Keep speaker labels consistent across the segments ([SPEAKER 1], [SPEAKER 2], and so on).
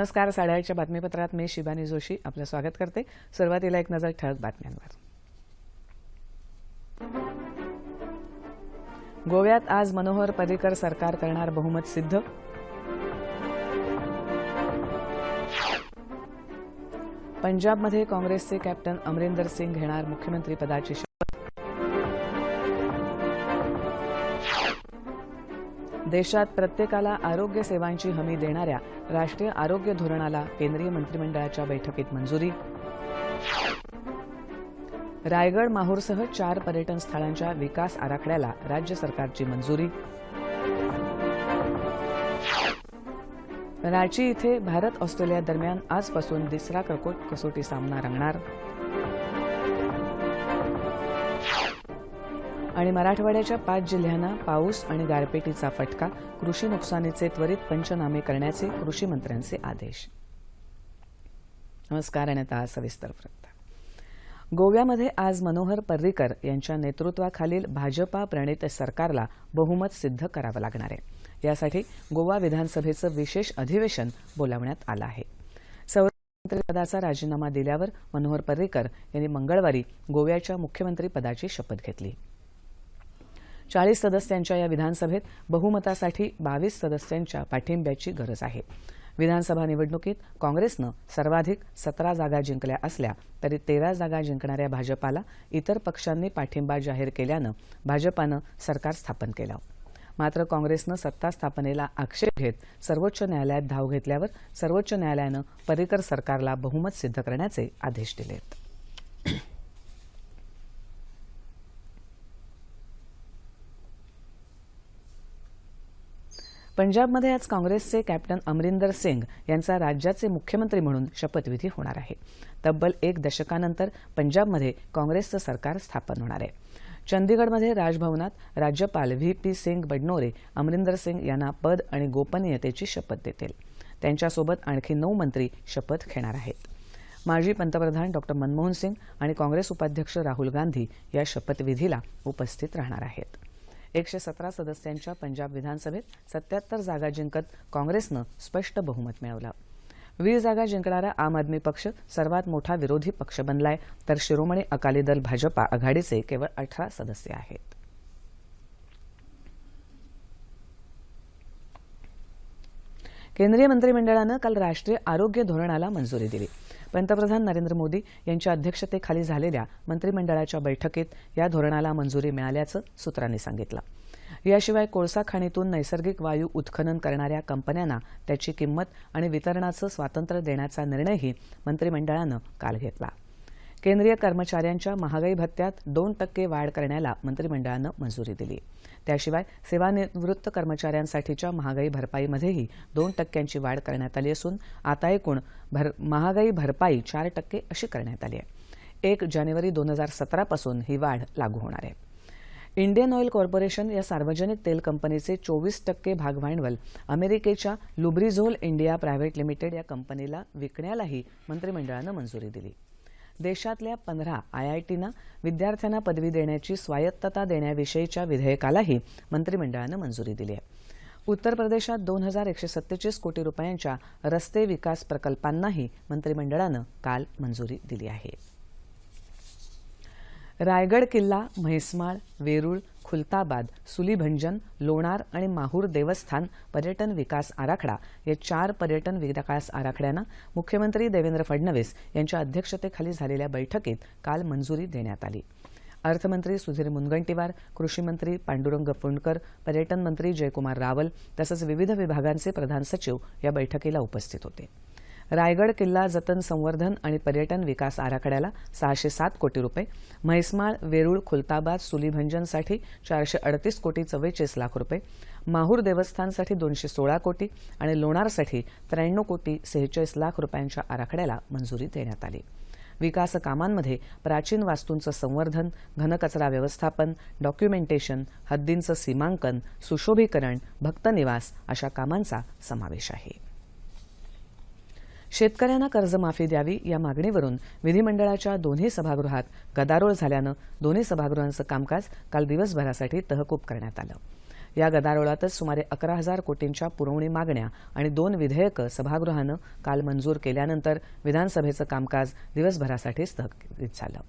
[SPEAKER 1] नमस्कार साडेआठच्या बातमीपत्रात मी शिबानी जोशी आपलं स्वागत करते. सुरुवातीला एक नजर ठळक बातम्यांवर. गोव्यात आज मनोहर पर्रिकर सरकार करणार बहुमत सिद्ध. पंजाबमध्ये काँग्रेसचे कॅप्टन अमरिंदर सिंग घेणार मुख्यमंत्री पदाची देशात प्रत्येकाला आरोग्य सेवांची हमी देणाऱ्या राष्ट्रीय आरोग्य धोरणाला केंद्रीय मंत्रिमंडळाच्या बैठकीत मंजुरी. रायगड माहूरसह चार पर्यटन स्थळांच्या विकास आराखड्याला राज्य सरकारची मंजुरी. रांची इथे भारत ऑस्ट्रेलिया दरम्यान आजपासून तिसरा क्रकोट कसोटी सामना रंगणार. आणि मराठवाड्याच्या पाच जिल्ह्यांना पाऊस आणि गारपिटीचा फटका कृषी नुकसानीचे त्वरित पंचनामे करण्याचे कृषी मंत्र्यांचे आदेश. नमस्कार आणि आता सविस्तर वृत्त. गोव्यामध्ये आज मनोहर पर्रीकर यांच्या नेतृत्वाखालील भाजपा प्रणित सरकारला बहुमत सिद्ध करावं लागणार आहे. यासाठी गोवा विधानसभेचं विशेष अधिवेशन बोलावण्यात आलं आहे. संरक्षणमंत्रीपदाचा राजीनामा दिल्यावर मनोहर पर्रीकर यांनी मंगळवारी गोव्याच्या मुख्यमंत्रीपदाची शपथ घेतली. चाळीस सदस्यांच्या या विधानसभेत बहुमतासाठी बावीस सदस्यांच्या पाठिंब्याची गरज आहे. विधानसभा निवडणुकीत काँग्रेसनं सर्वाधिक सतरा जागा जिंकल्या असल्या तरी तेरा जागा जिंकणाऱ्या भाजपाला इतर पक्षांनी पाठिंबा जाहीर केल्यानं भाजपानं सरकार स्थापन केलं. मात्र काँग्रेसनं सत्ता स्थापनेला आक्षेप घेत सर्वोच्च न्यायालयात धाव घेतल्यावर सर्वोच्च न्यायालयानं पर्रिकर सरकारला बहुमत सिद्ध करण्याचे आदेश दिलेत. पंजाबमध्ये आज काँग्रेसचे कॅप्टन अमरिंदर सिंग यांचा राज्याचे मुख्यमंत्री म्हणून शपथविधी होणार आहे. तब्बल एक दशकानंतर पंजाबमध्ये काँग्रेसचं सरकार स्थापन होणार आहे. चंदीगडमध्ये राजभवनात राज्यपाल व्ही पी सिंग बडनोरे अमरिंदर सिंग यांना पद आणि गोपनीयतेची शपथ देतील. त्यांच्यासोबत आणखी नऊ मंत्री शपथ घेणार आहेत. माजी पंतप्रधान डॉक्टर मनमोहन सिंग आणि काँग्रेस उपाध्यक्ष राहुल गांधी या शपथविधीला उपस्थित राहणार आहेत. एकशे सतरा सदस्यांच्या पंजाब विधानसभेत सत्याहत्तर जागा जिंकत काँग्रेसनं स्पष्ट बहुमत मिळवलं. वीस जागा जिंकणारा आम आदमी पक्ष सर्वात मोठा विरोधी पक्ष बनलाय तर शिरोमणी अकाली दल भाजपा आघाडीचे केवळ अठरा सदस्य आहेत. केंद्रीय मंत्रिमंडळानं काल राष्ट्रीय आरोग्य धोरणाला मंजुरी दिली. पंतप्रधान नरेंद्र मोदी यांच्या अध्यक्षतेखाली झालेल्या मंत्रिमंडळाच्या बैठकीत या धोरणाला मंजुरी मिळाल्याचं सूत्रांनी सांगितलं. याशिवाय कोळसा खाणीतून नैसर्गिक वायू उत्खनन करणाऱ्या कंपन्यांना त्याची किंमत आणि वितरणाचं स्वातंत्र्य देण्याचा निर्णयही मंत्रिमंडळानं काल घेतला. केंद्रीय कर्मचाऱ्यांच्या महागाई भत्त्यात दोन टक्के वाढ करण्याला मंत्रिमंडळानं मंजुरी दिली. त्याशिवाय सेवानिवृत्त कर्मचाऱ्यांसाठीच्या महागाई भरपाईमध्येही दोन टक्क्यांची वाढ करण्यात आली असून आता एकूण भर महागाई भरपाई चार टक्के अशी करण्यात आली आहे. एक जानेवारी दोन हजार सतरापासून ही वाढ लागू होणार आहे. इंडियन ऑइल कॉर्पोरेशन या सार्वजनिक तेल कंपनीचे चोवीस टक्के भागभांडवल अमेरिकेच्या लुब्रिझोल इंडिया प्रायव्हेट लिमिटेड या कंपनीला विकण्यालाही मंत्रिमंडळानं मंजुरी दिली. देशातल्या पंधरा आयआयटींना विद्यार्थ्यांना पदवी देण्याची स्वायत्तता देण्याविषयीच्या विधेयकालाही मंत्रिमंडळानं मंजुरी दिली आहे. उत्तर प्रदेशात दोन हजार एकशे सत्तेचाळीस कोटी रुपयांच्या रस्ते विकास प्रकल्पांनाही मंत्रिमंडळानं काल मंजुरी दिली आहे. रायगड किल्ला म्हैसमाळ वेरूळ खुलताबाद सुलीभंजन लोणार आणि माहूर देवस्थान पर्यटन विकास आराखडा या चार पर्यटन विकास आराखड्यांना मुख्यमंत्री देवेंद्र फडणवीस यांच्या अध्यक्षतेखाली झालेल्या बैठकीत काल मंजुरी देण्यात आली. अर्थमंत्री सुधीर मुनगंटीवार कृषीमंत्री पांडुरंग फुंडकर पर्यटन मंत्री जयकुमार रावल तसंच विविध विभागांचे प्रधान सचिव या बैठकीला उपस्थित होते. रायगड किल्ला जतन संवर्धन आणि पर्यटन विकास आराखड्याला सहाशे सात कोटी रुपये म्हैसमाळ वेरूळ खुलताबाद सुलीभंजनसाठी चारशे अडतीस कोटी चव्वेचाळीस लाख रुपये माहूर देवस्थानसाठी दोनशे सोळा कोटी आणि लोणारसाठी त्र्याण्णव कोटी सेहेचाळीस लाख रुपयांच्या आराखड्याला मंजुरी देण्यात आली. विकास कामांमध्ये प्राचीन वास्तूंचं संवर्धन घनकचरा व्यवस्थापन डॉक्युमेंटेशन हद्दींचं सीमांकन सुशोभीकरण भक्तनिवास अशा कामांचा समावेश आहे. शेतकऱ्यांना कर्जमाफी द्यावी या मागणीवरून विधिमंडळाच्या दोन्ही सभागृहात गदारोळ झाल्यानं दोन्ही सभागृहांचं कामकाज काल दिवसभरासाठी तहकूब करण्यात आलं. या गदारोळातच सुमारे अकरा हजार कोटींच्या पुरवणी मागण्या आणि दोन विधेयकं सभागृहानं काल मंजूर केल्यानंतर विधानसभेचं कामकाज दिवसभरासाठी स्थगित झालं.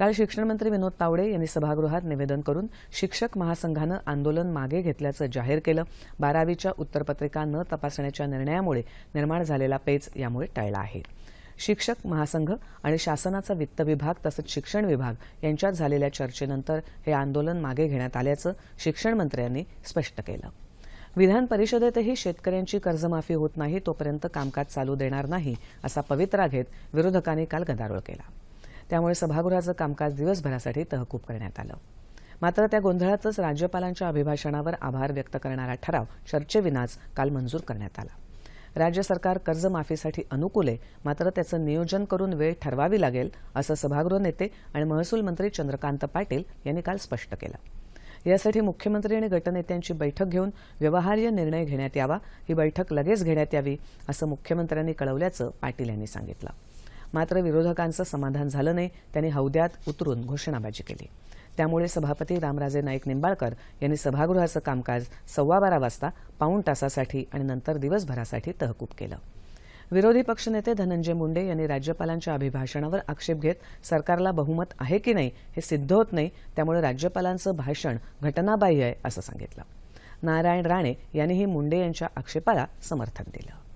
[SPEAKER 1] काल शिक्षणमंत्री विनोद तावडे यांनी सभागृहात निवेदन करून शिक्षक महासंघानं आंदोलन मागे घेतल्याचं जाहीर केलं. बारावीच्या उत्तरपत्रिका न तपासण्याच्या निर्णयामुळे निर्माण झालेला पेच यामुळे टळला आहे. शिक्षक महासंघ आणि शासनाचा वित्त विभाग तसंच शिक्षण विभाग यांच्यात झालेल्या चर्चेनंतर हे आंदोलन मागे घेण्यात आल्याचं शिक्षण मंत्र्यांनी स्पष्ट केलं. विधान परिषदेतही शेतकऱ्यांची कर्जमाफी होत नाही तोपर्यंत कामकाज चालू देणार नाही असा पवित्रा घेत विरोधकांनी काल गदारोळ केला. त्यामुळे सभागृहाचं कामकाज दिवसभरासाठी तहकूब करण्यात आलं. मात्र त्या गोंधळातच राज्यपालांच्या अभिभाषणावर आभार व्यक्त करणारा ठराव चर्चेविनाच काल मंजूर करण्यात आला. राज्य सरकार कर्जमाफीसाठी अनुकूल आहे मात्र त्याचं नियोजन करून वेळ ठरवावी लागेल असं सभागृह नेते आणि महसूल मंत्री चंद्रकांत पाटील यांनी काल स्पष्ट केलं. यासाठी मुख्यमंत्री आणि गटनेत्यांची बैठक घेऊन व्यवहार्य निर्णय घेण्यात यावा ही बैठक लगेच घेण्यात यावी असं मुख्यमंत्र्यांनी कळवल्याचं पाटील यांनी सांगितलं. मात्र विरोधकांचं समाधान झालं नाही. त्यांनी हौद्यात उतरून घोषणाबाजी केली. त्यामुळे सभापती रामराजे नाईक निंबाळकर यांनी सभागृहाचं कामकाज सव्वा बारा वाजता पाऊण तासासाठी आणि नंतर दिवसभरासाठी तहकूब केलं. विरोधी पक्षनेते धनंजय मुंडे यांनी राज्यपालांच्या अभिभाषणावर आक्षेप घेत सरकारला बहुमत आहे की नाही हे सिद्ध होत नाही त्यामुळे राज्यपालांचं भाषण घटनाबाह्य आहे असं सांगितलं. नारायण राणे यांनीही मुंडे यांच्या आक्षेपाला समर्थन दिलं.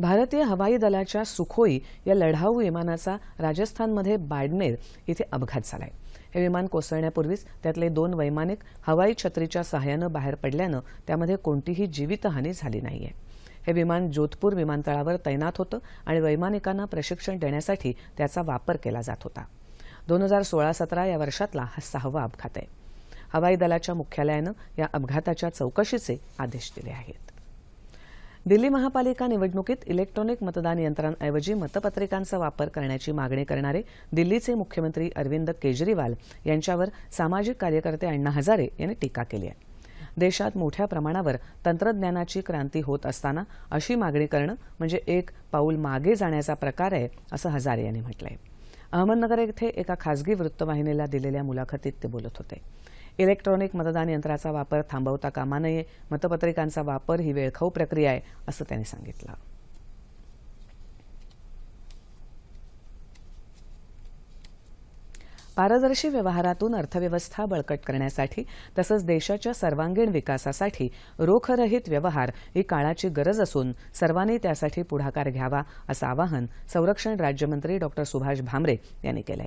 [SPEAKER 1] भारतीय हवाई दलाच्या सुखोई या लढाऊ विमानाचा राजस्थानमध्ये बाडनेर इथे अपघात झालाय. हे विमान कोसळण्यापूर्वीच त्यातले दोन वैमानिक हवाई छत्रीच्या सहाय्यानं बाहेर पडल्यानं त्यामध्ये कोणतीही जीवितहानी झाली नाहीये. हे विमान जोधपूर विमानतळावर तैनात होतं आणि वैमानिकांना प्रशिक्षण देण्यासाठी त्याचा वापर केला जात होता. दोन हजार सोळा सतरा या वर्षातला हा सहावा अपघात आहे. हवाई दलाच्या मुख्यालयानं या अपघाताच्या चौकशीचे आदेश दिले आहेत. दिल्ली महापालिका निवडणुकीत इलेक्ट्रॉनिक मतदान यंत्रांऐवजी मतपत्रिकांचा वापर करण्याची मागणी करणारे दिल्लीचे मुख्यमंत्री अरविंद केजरीवाल यांच्यावर सामाजिक कार्यकर्ते अण्णा हजारे यांनी टीका केली आहे. देशात मोठ्या प्रमाणावर तंत्रज्ञानाची क्रांती होत असताना अशी मागणी करणं म्हणजे एक पाऊल मागे जाण्याचा प्रकार आहे असं हजारे यांनी म्हटलंय. अहमदनगर येथे एका खासगी वृत्तवाहिनीला दिलेल्या मुलाखतीत ते बोलत होते. इलेक्ट्रॉनिक मतदान यंत्राचा वापर थांबवता कामा नये मतपत्रिकांचा वापर ही वेळखाऊ प्रक्रिया आहे असं त्यांनी सांगितलं. पारदर्शी व्यवहारातून अर्थव्यवस्था बळकट करण्यासाठी तसंच देशाच्या सर्वांगीण विकासासाठी रोखरहित व्यवहार ही काळाची गरज असून सर्वांनी त्यासाठी पुढाकार घ्यावा असं आवाहन संरक्षण राज्यमंत्री डॉ सुभाष भामरे यांनी केलं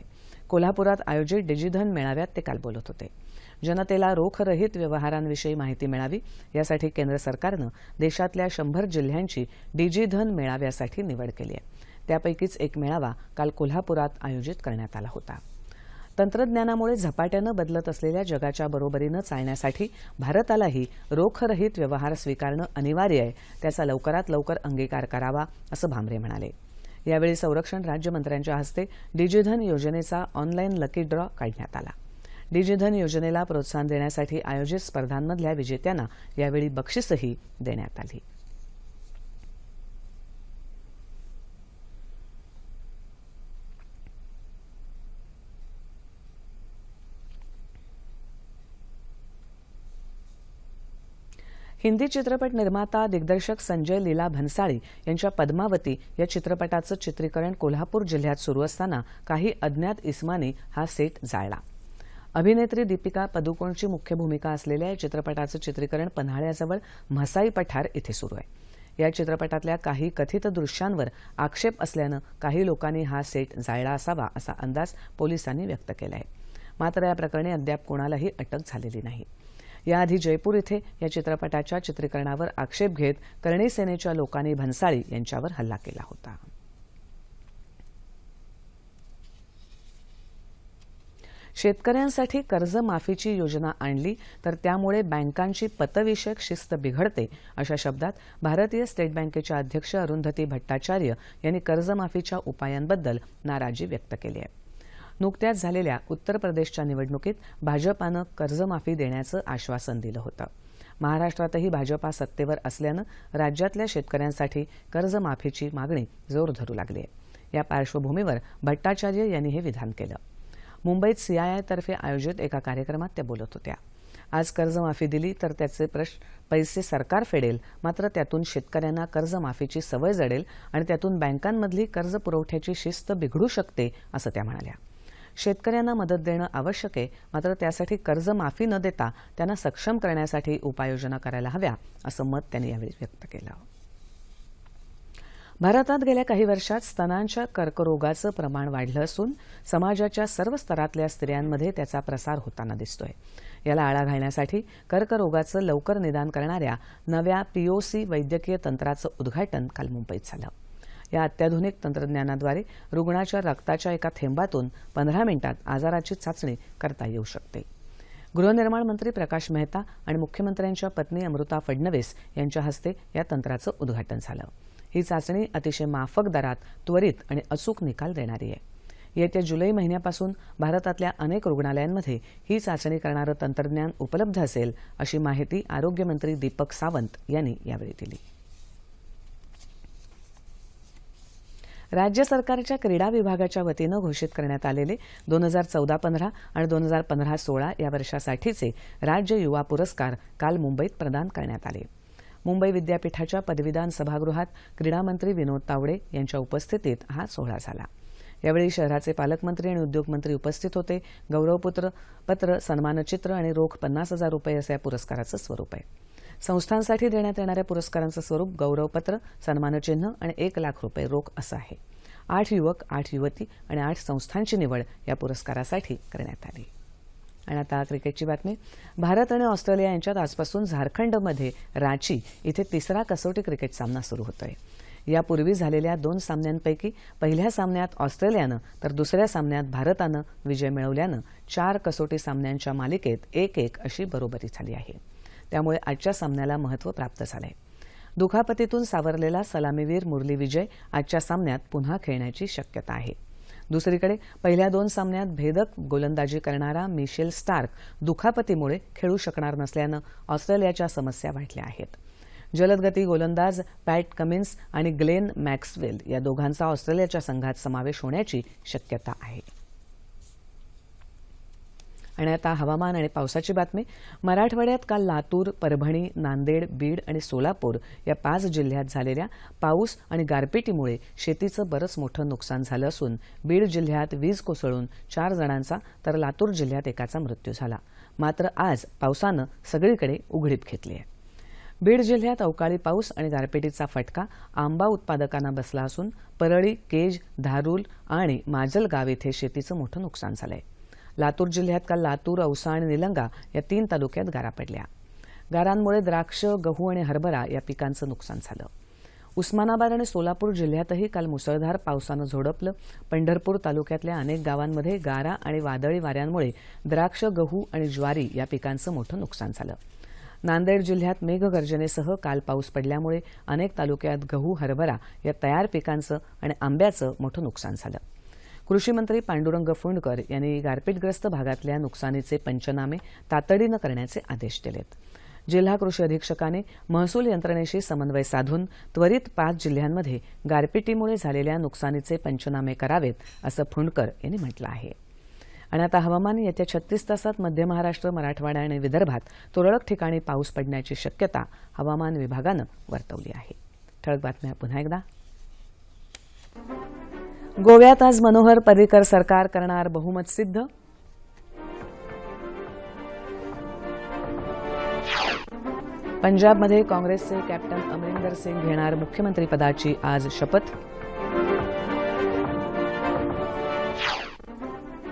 [SPEAKER 1] कोल्हापुरात आयोजित डिजिधन मेळाव्यात ते काल बोलत होते. जनतेला रोखरहित व्यवहारांविषयी माहिती मिळावी यासाठी केंद्र सरकारनं देशातल्या शंभर जिल्ह्यांची डिजिधन मेळाव्यासाठी निवड केली आहे. त्यापैकीच एक मेळावा काल कोल्हापुरात आयोजित करण्यात आला होता. तंत्रज्ञानामुळे झपाट्यानं बदलत असलेल्या जगाच्या बरोबरीनं चालण्यासाठी भारतालाही रोखरहित व्यवहार स्वीकारणं अनिवार्य आहे त्याचा लवकरात लवकर अंगीकार करावा असं भामरे म्हणाले. यावेळी संरक्षण राज्यमंत्र्यांच्या हस्ते डिजिधन योजनेचा ऑनलाईन लकी ड्रॉ काढण्यात आला. डिजिधन योजनेला प्रोत्साहन देण्यासाठी आयोजित स्पर्धांमधल्या विजेत्यांना यावेळी बक्षीसही देण्यात आली. हिंदी चित्रपट निर्माता दिग्दर्शक संजय लीला भन्साळी यांच्या पद्मावती या चित्रपटाचं चित्रीकरण कोल्हापूर जिल्ह्यात सुरू असताना काही अज्ञात इस्मानी हा सेट जाळला. अभिनेत्री दीपिका पदुकोणची मुख्य भूमिका असलेल्या या चित्रपटाचं चित्रीकरण पन्हाळ्याजवळ म्हसाई पठार इथे सुरू आहे. या चित्रपटातल्या काही कथित दृश्यांवर आक्षेप असल्यानं काही लोकांनी हा सेट जाळला असावा असा अंदाज पोलिसांनी व्यक्त केला आहे मात्र या प्रकरणी अद्याप कोणालाही अटक झालेली नाही. याआधी जयपूर इथे या चित्रपटाच्या चित्रीकरणावर आक्षेप घेत करणी सेनेच्या लोकांनी भन्साळी यांच्यावर हल्ला केला होता. शेतकऱ्यांसाठी कर्जमाफीची योजना आणली तर त्यामुळे बँकांची पतविषयक शिस्त बिघडते अशा शब्दात भारतीय स्टेट बँकेच्या अध्यक्ष अरुंधती भट्टाचार्य यांनी कर्जमाफीच्या उपायांबद्दल नाराजी व्यक्त केली आहे. नुकत्याच झालेल्या उत्तर प्रदेशच्या निवडणुकीत भाजपानं कर्जमाफी देण्याचं आश्वासन दिलं होतं. महाराष्ट्रातही भाजपा सत्तेवर असल्यानं राज्यातल्या शेतकऱ्यांसाठी कर्जमाफीची मागणी जोर धरू लागली आहे. या पार्श्वभूमीवर भट्टाचार्य यांनी हे विधान केलं. मुंबईत सीआयआयतर्फे आयोजित एका कार्यक्रमात त्या बोलत होत्या. आज कर्जमाफी दिली तर त्याचे प्रश्न पैसे सरकार फेडेल. मात्र त्यातून शेतकऱ्यांना कर्जमाफीची सवय जडेल आणि त्यातून बँकांमधली कर्ज पुरवठ्याची शिस्त बिघडू शकते असं त्या म्हणाल्या. शेतकऱ्यांना मदत देणं आवश्यक आहे मात्र त्यासाठी कर्जमाफी न देता त्यांना सक्षम करण्यासाठी उपाययोजना करायला हव्या असं मत त्यांनी यावेळी व्यक्त केलं. भारतात गेल्या काही वर्षात स्तनांच्या कर्करोगाचं प्रमाण वाढलं असून समाजाच्या सर्व स्तरातल्या स्त्रियांमध्ये त्याचा प्रसार होताना दिसतोय. याला आळा घालण्यासाठी कर्करोगाचं लवकर निदान करणाऱ्या नव्या पीओसी वैद्यकीय तंत्राचं उद्घाटन काल मुंबईत झालं. या अत्याधुनिक तंत्रज्ञानाद्वारे रुग्णाच्या रक्ताच्या एका थेंबातून पंधरा मिनिटात आजाराची चाचणी करता येऊ शकते. गृहनिर्माण मंत्री प्रकाश मेहता आणि मुख्यमंत्र्यांच्या पत्नी अमृता फडणवीस यांच्या हस्ते या तंत्राचं उद्घाटन झालं. ही चाचणी अतिशय माफक दरात त्वरित आणि अचूक निकाल देणारी आहे. येत्या जुलै महिन्यापासून भारतातल्या अनेक रुग्णालयांमध्ये ही चाचणी करणारं तंत्रज्ञान उपलब्ध असेल अशी माहिती आरोग्यमंत्री दीपक सावंत यांनी यावेळी दिली. राज्य सरकारच्या क्रीडा विभागाच्या वतीनं घोषित करण्यात आलेले दोन हजार चौदा पंधरा आणि दोन हजार पंधरा सोळा या वर्षासाठीचे राज्य युवा पुरस्कार काल मुंबईत प्रदान करण्यात आले. मुंबई विद्यापीठाच्या पदवीदान सभागृहात क्रीडामंत्री विनोद तावडे यांच्या उपस्थितीत हा सोहळा झाला. यावेळी शहराचे पालकमंत्री आणि उद्योगमंत्री उपस्थित होते. गौरवपुत्र पत्र सन्मानचित्र आणि रोख पन्नास हजार रुपये असं या पुरस्काराचं स्वरूप आहे. संस्थांसाठी देण्यात येणाऱ्या पुरस्कारांचं स्वरूप गौरवपत्र सन्मानचिन्ह आणि एक लाख रुपये रोख असं आहे. आठ युवक आठ युवती आणि आठ संस्थांची निवड या पुरस्कारासाठी करण्यात आली. आणि आता क्रिकेटची बातमी. भारत आणि ऑस्ट्रेलिया यांच्यात आजपासून झारखंडमध्ये रांची इथे तिसरा कसोटी क्रिकेट सामना सुरू होतोय. यापूर्वी झालेल्या दोन सामन्यांपैकी पहिल्या सामन्यात ऑस्ट्रेलियानं तर दुसऱ्या सामन्यात भारतानं विजय मिळवल्यानं चार कसोटी सामन्यांच्या मालिकेत एक एक अशी बरोबरी झाली आहे. त्यामुळे आजच्या सामन्याला महत्त्व प्राप्त झालंय. दुखापतीतून सावरलेला सलामीवीर मुरली विजय आजच्या सामन्यात पुन्हा खेळण्याची शक्यता आहे. दुसरीकडे पहिल्या दोन सामन्यात भेदक गोलंदाजी करणारा मिशेल स्टार्क दुखापतीमुळे खेळू शकणार नसल्यानं ऑस्ट्रेलियाच्या समस्या वाढल्या आहेत. जलदगती गोलंदाज पॅट कमिन्स आणि ग्लेन मॅक्सवेल या दोघांचा ऑस्ट्रेलियाच्या संघात समावेश होण्याची शक्यता आहे. आणि आता हवामान आणि पावसाची बातमी. मराठवाड्यात काल लातूर परभणी नांदेड बीड आणि सोलापूर या पाच जिल्ह्यात झालेल्या पाऊस आणि गारपिटीमुळे शेतीचं बरंच मोठं नुकसान झालं असून बीड जिल्ह्यात वीज कोसळून चार जणांचा तर लातूर जिल्ह्यात एकाचा मृत्यू झाला. मात्र आज पावसानं सगळीकडे उघडीप घेतली आहे. बीड जिल्ह्यात अवकाळी पाऊस आणि गारपिटीचा फटका आंबा उत्पादकांना बसला असून परळी केज धारूल आणि माजलगाव इथे शेतीचं मोठं नुकसान झालं आहे लातूर जिल्ह्यात काल लातूर औसा आणि निलंगा या तीन तालुक्यात गारा पडल्या. गारांमुळे द्राक्ष गहू आणि हरभरा या पिकांचं नुकसान झालं. उस्मानाबाद आणि सोलापूर जिल्ह्यातही काल मुसळधार पावसानं झोडपलं. पंढरपूर तालुक्यातल्या अनेक गावांमध्ये गारा आणि वादळी वाऱ्यांमुळे द्राक्ष गहू आणि ज्वारी या पिकांचं मोठं नुकसान झालं. नांदेड जिल्ह्यात मेघगर्जनेसह काल पाऊस पडल्यामुळे अनेक तालुक्यात गहू हरभरा या तयार पिकांचं आणि आंब्याचं मोठं नुकसान झालं. कृषी मंत्री पांडुरंग फुंडकर यांनी गारपीटग्रस्त भागातल्या नुकसानीचे पंचनामे तातडीनं करण्याचे आदेश दिलेत. जिल्हा कृषी अधीक्षकाने महसूल यंत्रणेशी समन्वय साधून त्वरित पाच जिल्ह्यांमध्ये गारपिटीमुळे झालेल्या नुकसानीचे पंचनामे करावेत असं फुंडकर यांनी म्हटलं आहे. आणि आता हवामान येत्या छत्तीस तासात मध्य महाराष्ट्र मराठवाडा आणि विदर्भात तुरळक ठिकाणी पाऊस पडण्याची शक्यता हवामान विभागानं वर्तवली आहे. ठळक बातम्या पुन्हा एकदा. गोव्यात आज मनोहर पर्रिकर सरकार करणार बहुमत सिद्ध. पंजाबमध्ये काँग्रेसचे कॅप्टन अमरिंदर सिंग घेणार मुख्यमंत्रीपदाची आज शपथ.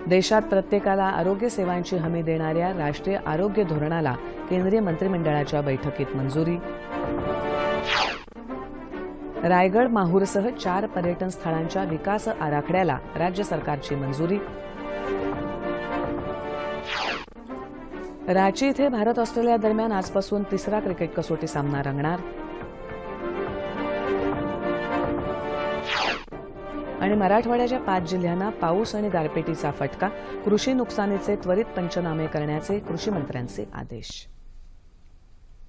[SPEAKER 1] देशात प्रत्येकाला आरोग्य सेवांची हमी देणाऱ्या राष्ट्रीय आरोग्य धोरणाला केंद्रीय मंत्रिमंडळाच्या बैठकीत मंजुरी. रायगड माहूरसह चार पर्यटन स्थळांच्या विकास आराखड्याला राज्य सरकारची मंजुरी. रांची इथे भारत ऑस्ट्रेलिया दरम्यान आजपासून तिसरा क्रिकेट कसोटी सामना रंगणार. आणि मराठवाड्याच्या पाच जिल्ह्यांना पाऊस आणि गारपेटीचा फटका कृषी नुकसानीचे त्वरित पंचनामे करण्याचे कृषी मंत्र्यांचे आदेश.